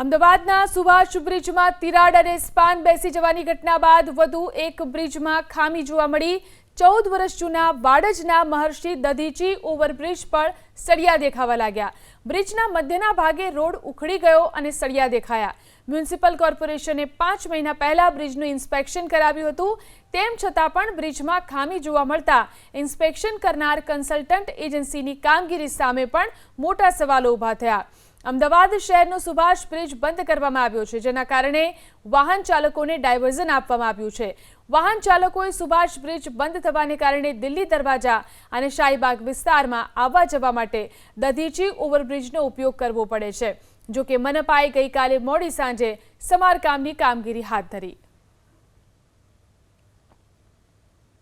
અમદાવાદના સુભાષ બ્રિજમાં તિરાડ અને સ્પાન બેસી જવાની ઘટના બાદ વધુ એક બ્રિજમાં ખામી જોવા મળી. ચૌદ વર્ષ જૂના વાડજના મહર્ષિ દધીચી ઓવરબ્રિજ પર સળિયા દેખાવા લાગ્યા. બ્રિજના મધ્યના ભાગે રોડ ઉખડી ગયો અને સળિયા દેખાયા. મ્યુનિસિપલ કોર્પોરેશને પાંચ મહિના પહેલા બ્રિજનું ઇન્સ્પેક્શન કરાવ્યું હતું. તેમ છતાં પણ બ્રિજમાં ખામી જોવા મળતા ઇન્સ્પેક્શન કરનાર કન્સલ્ટન્ટ એજન્સીની કામગીરી સામે પણ મોટા સવાલો ઊભા થયા. અમદાવાદ શહેરનો સુભાષ બ્રિજ બંધ કરવામાં આવ્યો છે, જેના કારણે વાહન ચાલકોને ડાયવર્ઝન આપવામાં આવ્યું છે. વાહન ચાલકોએ સુભાષ બ્રિજ બંધ થવાને કારણે દિલ્હી દરવાજા અને શાહીબાગ વિસ્તારમાં આવવા જવા માટે દધીચી ઓવરબ્રિજનો ઉપયોગ કરવો પડે છે. જોકે મનપાએ ગઈકાલે મોડી સાંજે સમારકામની કામગીરી હાથ ધરી.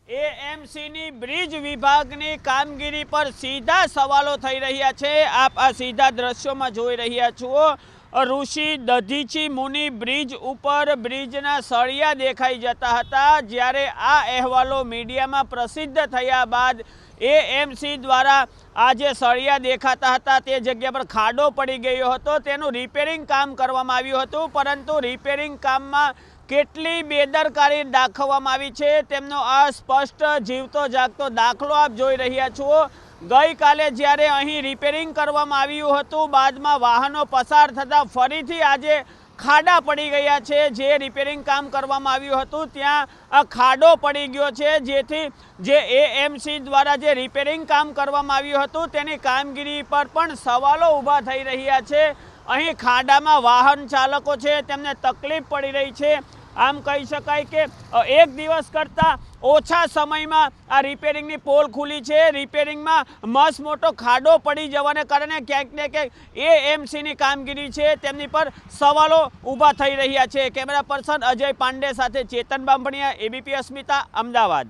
એએમસીની બ્રિજ વિભાગની કામગીરી પર સીધા સવાલો થઈ રહ્યા છે. આપ આ સીધા દ્રશ્યોમાં જોઈ રહ્યા છો ઋષિ દધીચી મુનિ બ્રિજ ઉપર બ્રિજના સળિયા દેખાઈ જતા હતા. જ્યારે આ અહેવાલો મીડિયામાં પ્રસિદ્ધ થયા બાદ એએમસી દ્વારા આ જે સળિયા દેખાતા હતા. તે જગ્યા પર ખાડો પડી ગયો હતો. તેનું રિપેરિંગ કામ કરવામાં આવ્યું હતું. પરંતુ રિપેરિંગ કામમાં કેટલી બેદરકારી દાખવવામાં આવી છે, તેમનો આ સ્પષ્ટ જીવતો જાગતો દાખલો આપ જોઈ રહ્યા છો. ગઈકાલે જ્યારે અહીં રિપેરિંગ કરવામાં આવ્યું હતું, બાદમાં વાહનો પસાર થતાં ફરીથી આજે ખાડા પડી ગયા છે. જે રિપેરિંગ કામ કરવામાં આવ્યું હતું, ત્યાં આ ખાડો પડી ગયો છે. જેથી જે એએમસી દ્વારા જે રિપેરિંગ કામ કરવામાં આવ્યું હતું, તેની કામગીરી પર પણ સવાલો ઊભા થઈ રહ્યા છે. અહીં ખાડામાં વાહન ચાલકો છે, તેમને તકલીફ પડી રહી છે. આમ કહી શકાય કે એક દિવસ કરતાં ઓછા સમયમાં આ રિપેરિંગની પોલ ખુલી છે. રિપેરિંગમાં મસ્ત મોટો ખાડો પડી જવાને કારણે ક્યાંક ને ક્યાંક એમસીની કામગીરી છે. તેમની પર સવાલો ઊભા થઈ રહ્યા છે. કેમેરા પર્સન અજય પાંડે સાથે ચેતન બાંભણિયા એબીપી અસ્મિતા, અમદાવાદ.